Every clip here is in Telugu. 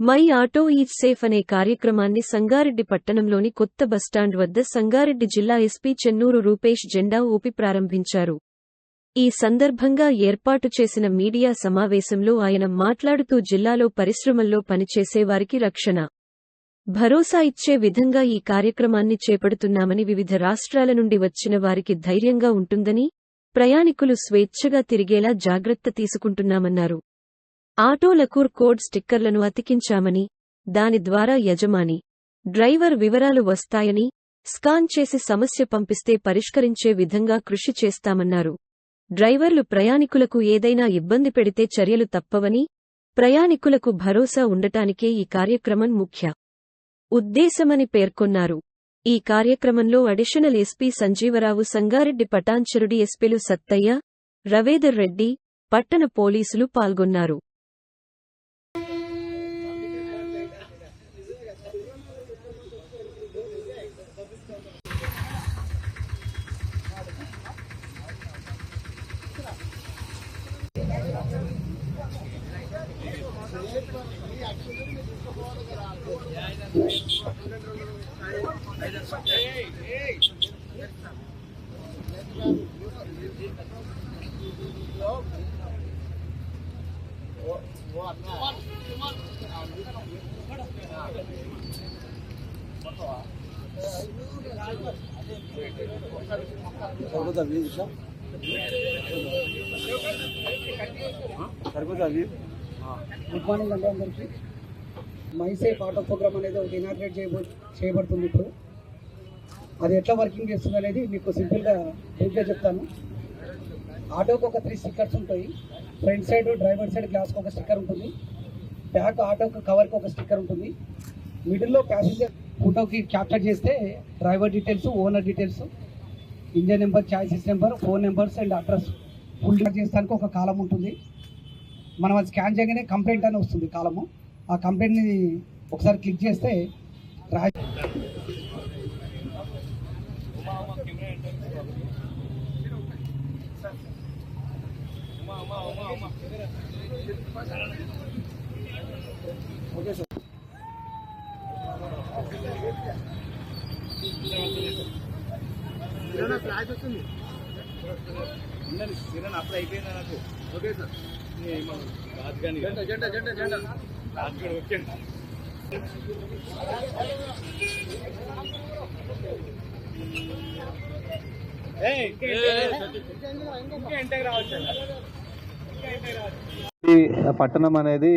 మై ఆటో ఈజ్ సేఫ్ అనే కార్యక్రమాన్ని సంగారెడ్డి పట్టణంలోని కొత్త బస్టాండ్ వద్ద సంగారెడ్డి జిల్లా ఎస్పీ చెన్నూరు రూపేష్ జెండా ఊపి ప్రారంభించారు. ఈ సందర్భంగా ఏర్పాటు చేసిన మీడియా సమావేశంలో ఆయన మాట్లాడుతూ జిల్లాలో పరిశ్రమల్లో పనిచేసే వారికి రక్షణ భరోసా ఇచ్చే విధంగా ఈ కార్యక్రమాన్ని చేపడుతున్నామని వివిధ రాష్ట్రాల నుండి వచ్చిన వారికి ధైర్యంగా ఉంటుందని ప్రయాణికులు స్వేచ్ఛగా తిరిగేలా జాగ్రత్త తీసుకుంటున్నామన్నారు. ఆటోలకు కోడ్ స్టిక్కర్లను అతికించామని దాని ద్వారా యజమాని డ్రైవర్ వివరాలు వస్తాయని స్కాన్ చేసి సమస్య పంపిస్తే పరిష్కరించే విధంగా కృషి చేస్తామన్నారు. డ్రైవర్లు ప్రయాణికులకు ఏదైనా ఇబ్బంది పెడితే చర్యలు తప్పవని ప్రయాణికులకు భరోసా ఉండటానికే ఈ కార్యక్రమం ముఖ్య ఉద్దేశమని పేర్కొన్నారు. ఈ కార్యక్రమంలో అడిషనల్ ఎస్పీ సంజీవరావు సంగారెడ్డి పటాన్చెరుడి ఎస్పీలు సత్తయ్య రవేదర్ రెడ్డి పట్టణ పోలీసులు పాల్గొన్నారు. సరిపోతా వ్యూ చూసా? సరిపోతా వ్యూ గుడ్ మార్నింగ్ అండి అందరికీ. మైసేఫ్ ఆటో ప్రోగ్రామ్ అనేది ఒకటి ఇనాగ్రేట్ చేయబో చేయబడుతుంది ఇప్పుడు. అది ఎట్లా వర్కింగ్ చేస్తుంది అనేది మీకు సింపుల్గా బ్రీఫ్గా చెప్తాను. ఆటోకి ఒక త్రీ స్టిక్కర్స్ ఉంటాయి. ఫ్రంట్ సైడ్ డ్రైవర్ సైడ్ గ్లాస్కి ఒక స్టిక్కర్ ఉంటుంది. బ్యాక్ ఆటోకి కవర్కి ఒక స్టిక్కర్ ఉంటుంది. మిడిల్లో ప్యాసింజర్ ఫోటోకి క్యాప్చర్ చేస్తే driver details owner details engine number chassis number phone numbers and address full చేస్తానికి ఒక కాలం ఉంటుంది. మనం అది స్కాన్ చేయగానే కంప్లైంట్ అని వస్తుంది కాలము. ఆ కంప్లైంట్ని ఒకసారి క్లిక్ చేస్తే రా ఓకే సార్. ఫ్లాష్ వస్తుంది కిరణ్ అప్పుడు అయిపోయింది నాకు ఓకే సార్ జెండా జెండా జెండా జెండా ఈ పట్టణం అనేది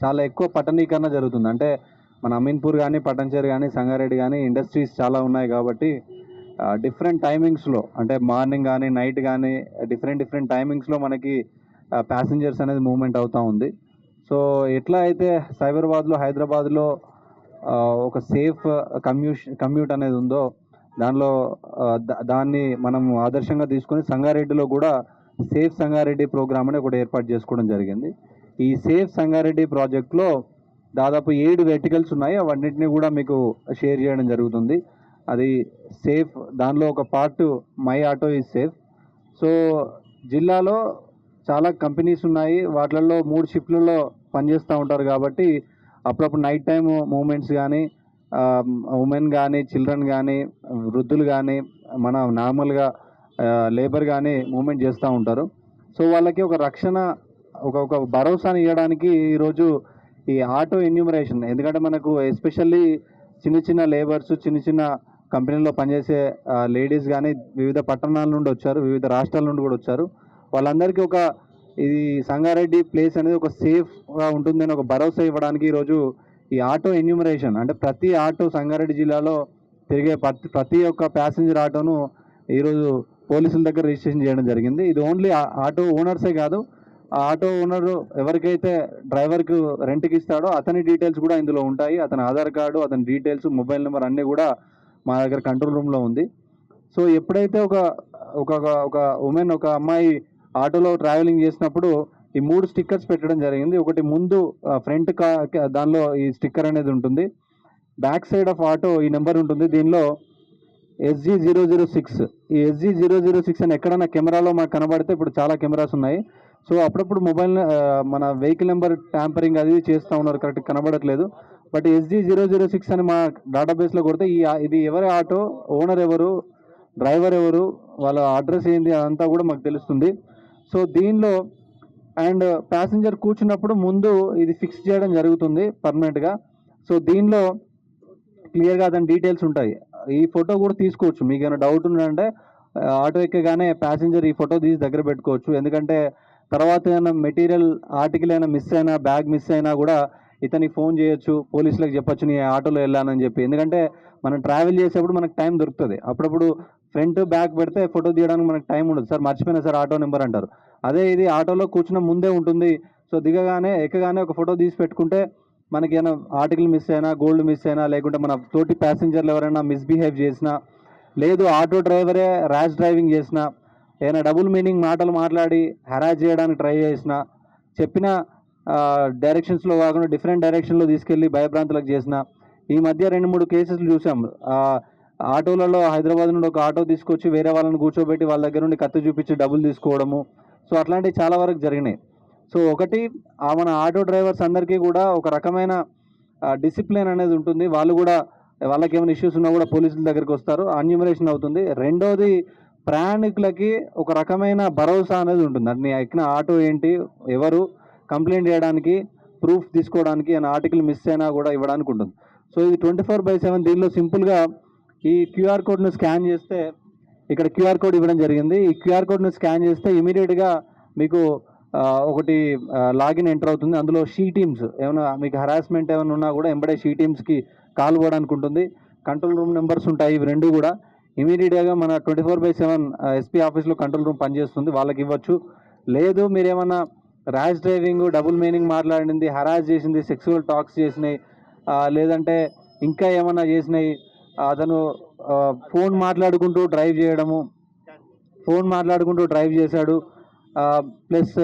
చాలా ఎక్కువ పట్టణీకరణ జరుగుతుంది. అంటే మన అమీన్పూర్ కానీ పట్టణచేరు కానీ సంగారెడ్డి కానీ ఇండస్ట్రీస్ చాలా ఉన్నాయి కాబట్టి డిఫరెంట్ టైమింగ్స్లో అంటే మార్నింగ్ కానీ నైట్ కానీ డిఫరెంట్ డిఫరెంట్ టైమింగ్స్లో మనకి ప్యాసింజర్స్ అనేది మూవ్మెంట్ అవుతూ ఉంది. సో ఎట్లా అయితే సైబరాబాద్లో హైదరాబాద్లో ఒక సేఫ్ కమ్యూష్ కమ్యూట్ అనేది ఉందో దానిలో దాన్ని మనం ఆదర్శంగా తీసుకొని సంగారెడ్డిలో కూడా సేఫ్ సంగారెడ్డి ప్రోగ్రామ్ అని ఒకటి ఏర్పాటు చేసుకోవడం జరిగింది. ఈ సేఫ్ సంగారెడ్డి ప్రాజెక్ట్లో దాదాపు ఏడు వెర్టికల్స్ ఉన్నాయి. అవన్నిటిని కూడా మీకు షేర్ చేయడం జరుగుతుంది. అది సేఫ్ దానిలో ఒక part my auto is safe. So జిల్లాలో చాలా కంపెనీస్ ఉన్నాయి. వాటిలలో మూడు షిఫ్ట్లలో పనిచేస్తూ ఉంటారు కాబట్టి అప్పుడప్పుడు నైట్ టైం మూమెంట్స్ కానీ ఉమెన్ కానీ చిల్డ్రన్ కానీ వృద్ధులు కానీ మన నార్మల్గా లేబర్ కానీ మూమెంట్ చేస్తూ ఉంటారు. సో వాళ్ళకి ఒక రక్షణ ఒక ఒక భరోసాని ఇవ్వడానికి ఈరోజు ఈ ఆటో ఎన్యూమరేషన్ ఎందుకంటే మనకు ఎస్పెషల్లీ చిన్న చిన్న లేబర్స్ చిన్న చిన్న కంపెనీలో పనిచేసే లేడీస్ కానీ వివిధ పట్టణాల నుండి వచ్చారు వివిధ రాష్ట్రాల నుండి కూడా వచ్చారు. వాళ్ళందరికీ ఒక ఇది సంగారెడ్డి ప్లేస్ అనేది ఒక సేఫ్గా ఉంటుందని ఒక భరోసా ఇవ్వడానికి ఈరోజు ఈ ఆటో ఎన్యూమరేషన్ అంటే ప్రతి ఆటో సంగారెడ్డి జిల్లాలో తిరిగే ప్రతి ప్రతి ఒక్క ప్యాసింజర్ ఆటోను ఈరోజు పోలీసుల దగ్గర రిజిస్ట్రేషన్ చేయడం జరిగింది. ఇది ఓన్లీ ఆటో ఓనర్సే కాదు ఆ ఆటో ఓనర్ ఎవరికైతే డ్రైవర్కు రెంట్కి ఇస్తాడో అతని డీటెయిల్స్ కూడా ఇందులో ఉంటాయి. అతని ఆధార్ కార్డు అతని డీటెయిల్స్ మొబైల్ నెంబర్ అన్నీ కూడా మా దగ్గర కంట్రోల్ రూమ్లో ఉంది. సో ఎప్పుడైతే ఒక ఒక ఒక ఉమెన్ ఒక అమ్మాయి ఆటోలో ట్రావెలింగ్ చేసినప్పుడు ఈ మూడు స్టిక్కర్స్ పెట్టడం జరిగింది. ఒకటి ముందు ఫ్రంట్ కా కా- దానిలో ఈ స్టిక్కర్ అనేది ఉంటుంది. బ్యాక్ సైడ్ ఆఫ్ ఆటో ఈ నెంబర్ ఉంటుంది. దీనిలో ఎస్జీ జీరో జీరో సిక్స్ ఈ ఎస్జీ జీరో జీరో సిక్స్ అని ఎక్కడైనా కెమెరాలో మాకు కనబడితే ఇప్పుడు చాలా కెమెరాస్ ఉన్నాయి. సో అప్పుడప్పుడు మొబైల్ మన వెహికల్ నెంబర్ ట్యాంపరింగ్ అది చేస్తూ ఉన్నారు. కరెక్ట్ కనబడట్లేదు. But SG zero zero six అని మా డేటాబేస్లో కొడితే ఈ ఇది ఎవరి ఆటో ఓనర్ ఎవరు డ్రైవర్ ఎవరు వాళ్ళ అడ్రస్ ఏంది అదంతా కూడా మాకు తెలుస్తుంది. సో దీనిలో అండ్ ప్యాసింజర్ కూర్చున్నప్పుడు ముందు ఇది ఫిక్స్ చేయడం జరుగుతుంది పర్మనెంట్గా. సో దీనిలో క్లియర్గా దాని డీటెయిల్స్ ఉంటాయి. ఈ ఫోటో కూడా తీసుకోవచ్చు. మీకు ఏమైనా డౌట్ ఉందంటే ఆటో ఎక్కగానే ప్యాసింజర్ ఈ ఫోటో తీసి దగ్గర పెట్టుకోవచ్చు. ఎందుకంటే తర్వాత ఏమైనా మెటీరియల్ ఆర్టికల్ అయినా మిస్ అయినా బ్యాగ్ మిస్ అయినా కూడా ఇతనికి ఫోన్ చేయొచ్చు పోలీసులకు చెప్పొచ్చు నీ ఆటోలో వెళ్ళానని చెప్పి. ఎందుకంటే మనం ట్రావెల్ చేసేప్పుడు మనకు టైం దొరుకుతుంది. అప్పుడప్పుడు ఫ్రంట్ బ్యాక్ పెడితే ఫోటో తీయడానికి మనకు టైం ఉండదు. సార్ మర్చిపోయినా సార్ ఆటో నెంబర్ అంటారు. అదే ఇది ఆటోలో కూర్చున్న ముందే ఉంటుంది. సో దిగగానే ఎక్కగానే ఒక ఫోటో తీసి పెట్టుకుంటే మనకి ఏమైనా ఆర్టికల్ మిస్ అయినా గోల్డ్ మిస్ అయినా లేకుంటే మన తోటి ప్యాసింజర్లు ఎవరైనా మిస్బిహేవ్ చేసినా లేదు ఆటో డ్రైవరే ర్యాష్ డ్రైవింగ్ చేసినా ఏదైనా డబుల్ మీనింగ్ మాటలు మాట్లాడి హెరాజ్ చేయడానికి ట్రై చేసినా చెప్పిన డైరెక్షన్స్లో కాకుండా డిఫరెంట్ డైరెక్షన్లో తీసుకెళ్ళి భయభ్రాంతులకు చేసిన ఈ మధ్య రెండు మూడు కేసెస్ చూసాం. ఆటోలలో హైదరాబాద్ నుండి ఒక ఆటో తీసుకొచ్చి వేరే వాళ్ళని కూర్చోబెట్టి వాళ్ళ దగ్గర నుండి కత్తి చూపించి డబ్బులు తీసుకోవడము. సో అట్లాంటివి చాలా వరకు జరిగినాయి. సో ఒకటి ఆ మన ఆటో డ్రైవర్స్ అందరికీ కూడా ఒక రకమైన డిసిప్లిన్ అనేది ఉంటుంది. వాళ్ళు కూడా వాళ్ళకి ఏమైనా ఇష్యూస్ ఉన్నా కూడా పోలీసుల దగ్గరికి వస్తారు. అన్యూమరేషన్ అవుతుంది. రెండోది ప్రయాణికులకి ఒక రకమైన భరోసా అనేది ఉంటుంది. అంటే నీ ఎక్కిన ఆటో ఏంటి ఎవరు కంప్లైంట్ చేయడానికి ప్రూఫ్ తీసుకోవడానికి అని ఆర్టికల్ మిస్ అయినా కూడా ఇవ్వడానికి ఉంటుంది. సో ఇది ట్వంటీ ఫోర్ బై సెవెన్ దీనిలో సింపుల్గా ఈ క్యూఆర్ కోడ్ను స్కాన్ చేస్తే ఇక్కడ క్యూఆర్ కోడ్ ఇవ్వడం జరిగింది. ఈ క్యూఆర్ కోడ్ను స్కాన్ చేస్తే ఇమీడియట్గా మీకు ఒకటి లాగిన్ ఎంటర్ అవుతుంది. అందులో షీ టీమ్స్ ఏమైనా మీకు హరాస్మెంట్ ఏమైనా ఉన్నా కూడా ఎంబడే షీ టీమ్స్కి కాల్ పోవడానికి ఉంటుంది. కంట్రోల్ రూమ్ నెంబర్స్ ఉంటాయి ఇవి రెండు కూడా. ఇమీడియట్గా మన twenty four by seven SP ఆఫీస్లో కంట్రోల్ రూమ్ పనిచేస్తుంది. వాళ్ళకి ఇవ్వచ్చు. లేదు మీరు ఏమైనా ర్యాష్ డ్రైవింగ్ డబుల్ మీనింగ్ మాట్లాడింది హరాస్ చేసింది సెక్సువల్ టాక్స్ చేసినాయి లేదంటే ఇంకా ఏమన్నా చేసినాయి అతను ఫోన్ మాట్లాడుకుంటూ డ్రైవ్ చేయడము ఫోన్ మాట్లాడుకుంటూ డ్రైవ్ చేశాడు ప్లస్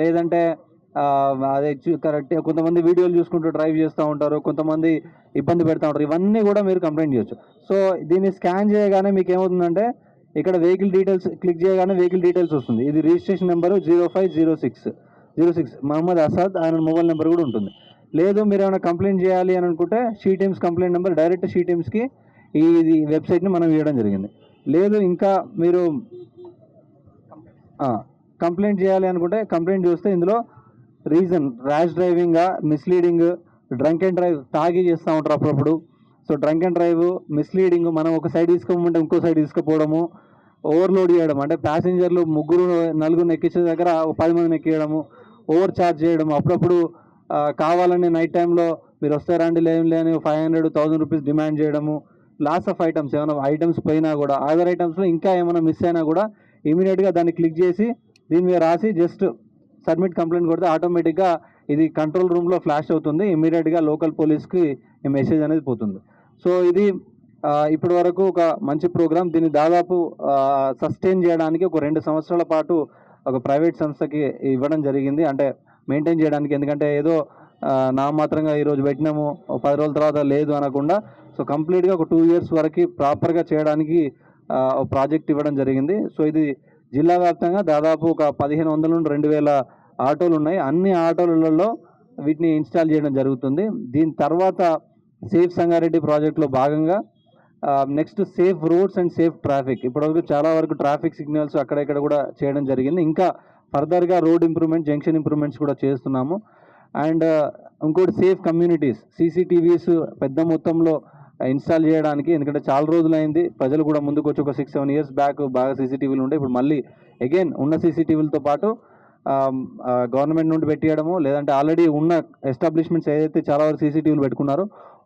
లేదంటే అదే కరెక్ట్ కొంతమంది వీడియోలు చూసుకుంటూ డ్రైవ్ చేస్తూ ఉంటారు కొంతమంది ఇబ్బంది పెడతా ఉంటారు ఇవన్నీ కూడా మీరు కంప్లైంట్ చేయొచ్చు. సో దీన్ని స్కాన్ చేయగానే మీకు ఏమవుతుందంటే ఇక్కడ వెహికల్ డీటెయిల్స్ క్లిక్ చేయగానే వెహికల్ డీటెయిల్స్ వస్తుంది. ఇది registration number zero five zero six. Zero six. Mohammed Asad ఆయన మొబైల్ నెంబర్ కూడా ఉంటుంది. లేదు మీరు ఏమైనా కంప్లైంట్ చేయాలి అని అనుకుంటే she teams complaint number direct she టీమ్స్కి ఈ ఇది వెబ్సైట్ని మనం ఇవ్వడం జరిగింది. లేదు ఇంకా మీరు కంప్లైంట్ చేయాలి అనుకుంటే కంప్లైంట్ చూస్తే ఇందులో రీజన్ ర్యాష్ డ్రైవింగా మిస్లీడింగ్ డ్రంక్ అండ్ డ్రైవ్ తాగి చేస్తూ ఉంటారు అప్పుడప్పుడు. So drunk and drive misleading మనం ఒక సైడ్ తీసుకోమంటే ఇంకో సైడ్ తీసుకుపోవడము ఓవర్లోడ్ చేయడం అంటే ప్యాసింజర్లు ముగ్గురు నలుగురు ఎక్కించే దగ్గర ఒక పది మందిని ఎక్కియడము ఓవర్ చార్జ్ చేయడం అప్పుడప్పుడు కావాలని నైట్ టైంలో మీరు వస్తారండి లేని లేని five hundred thousand rupees demand చేయడము లాస్ ఆఫ్ ఐటమ్స్ ఏమైనా ఐటమ్స్ పోయినా కూడా అదర్ ఐటమ్స్లో ఇంకా ఏమైనా మిస్ అయినా కూడా ఇమీడియట్గా దాన్ని క్లిక్ చేసి దీని మీద రాసి జస్ట్ సబ్మిట్ కంప్లైంట్ కొడితే ఆటోమేటిక్గా ఇది కంట్రోల్ రూమ్లో ఫ్లాష్ అవుతుంది. ఇమీడియట్గా లోకల్ పోలీస్కి ఈ మెసేజ్ అనేది పోతుంది. సో ఇది ఇప్పటి వరకు ఒక మంచి ప్రోగ్రామ్. దీన్ని దాదాపు సస్టైన్ చేయడానికి ఒక రెండు సంవత్సరాల పాటు ఒక ప్రైవేట్ సంస్థకి ఇవ్వడం జరిగింది. అంటే మెయింటైన్ చేయడానికి. ఎందుకంటే ఏదో నా నామాత్రంగా ఈరోజు పెట్టినాము పది రోజుల తర్వాత లేదు అనకుండా సో కంప్లీట్గా ఒక టూ ఇయర్స్ వరకు ప్రాపర్గా చేయడానికి ప్రాజెక్ట్ ఇవ్వడం జరిగింది. సో ఇది జిల్లా వ్యాప్తంగా దాదాపు ఒక పదిహేను వందల నుండి రెండు వేల ఆటోలు ఉన్నాయి. అన్ని ఆటోలలో వీటిని ఇన్స్టాల్ చేయడం జరుగుతుంది. దీని తర్వాత సేఫ్ సంగారెడ్డి ప్రాజెక్ట్లో భాగంగా next safe roads and safe traffic. ఇప్పటివరకు చాలా వరకు ట్రాఫిక్ సిగ్నల్స్ అక్కడెక్కడ కూడా చేయడం జరిగింది. ఇంకా ఫర్దర్గా రోడ్ ఇంప్రూవ్మెంట్ జంక్షన్ ఇంప్రూవ్మెంట్స్ కూడా చేస్తున్నాము. అండ్ ఇంకోటి సేఫ్ కమ్యూనిటీస్. సీసీటీవీస్ పెద్ద మొత్తంలో ఇన్స్టాల్ చేయడానికి ఎందుకంటే చాలా రోజులైంది. ప్రజలు కూడా ముందుకు వచ్చి ఒక సిక్స్ సెవెన్ ఇయర్స్ బ్యాక్ బాగా సీసీటీవీలు ఉండే. ఇప్పుడు మళ్ళీ అగైన్ ఉన్న సీసీటీవీలతో పాటు గవర్నమెంట్ నుండి పెట్టియడము లేదంటే ఆల్రెడీ ఉన్న ఎస్టాబ్లిష్మెంట్స్ ఏదైతే చాలా వరకు సీసీటీవీలు పెట్టుకున్నారో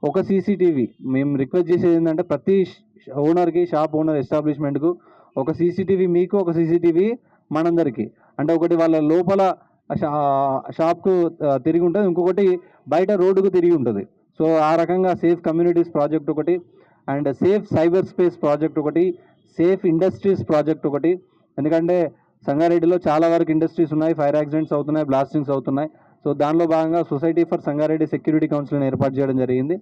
ఒక సీసీటీవీ మేము రిక్వెస్ట్ చేసేది ఏంటంటే ప్రతి ఓనర్కి షాప్ ఓనర్ ఎస్టాబ్లిష్మెంట్కు ఒక సీసీటీవీ మీకు ఒక సీసీటీవీ మనందరికీ. అంటే ఒకటి వాళ్ళ లోపల షా షాప్కు తిరిగి ఉంటుంది. ఇంకొకటి బయట రోడ్డుకు తిరిగి ఉంటుంది. సో ఆ రకంగా సేఫ్ కమ్యూనిటీస్ ప్రాజెక్ట్ ఒకటి and safe cyber space project ఒకటి సేఫ్ ఇండస్ట్రీస్ ప్రాజెక్ట్ ఒకటి. ఎందుకంటే సంగారెడ్డిలో చాలా వరకు ఇండస్ట్రీస్ ఉన్నాయి ఫైర్ యాక్సిడెంట్స్ అవుతున్నాయి బ్లాస్టింగ్స్ అవుతున్నాయి. సో దానిలో భాగంగా సొసైటీ ఫర్ సంగారెడ్డి సెక్యూరిటీ కౌన్సిల్ని ఏర్పాటు చేయడం జరిగింది.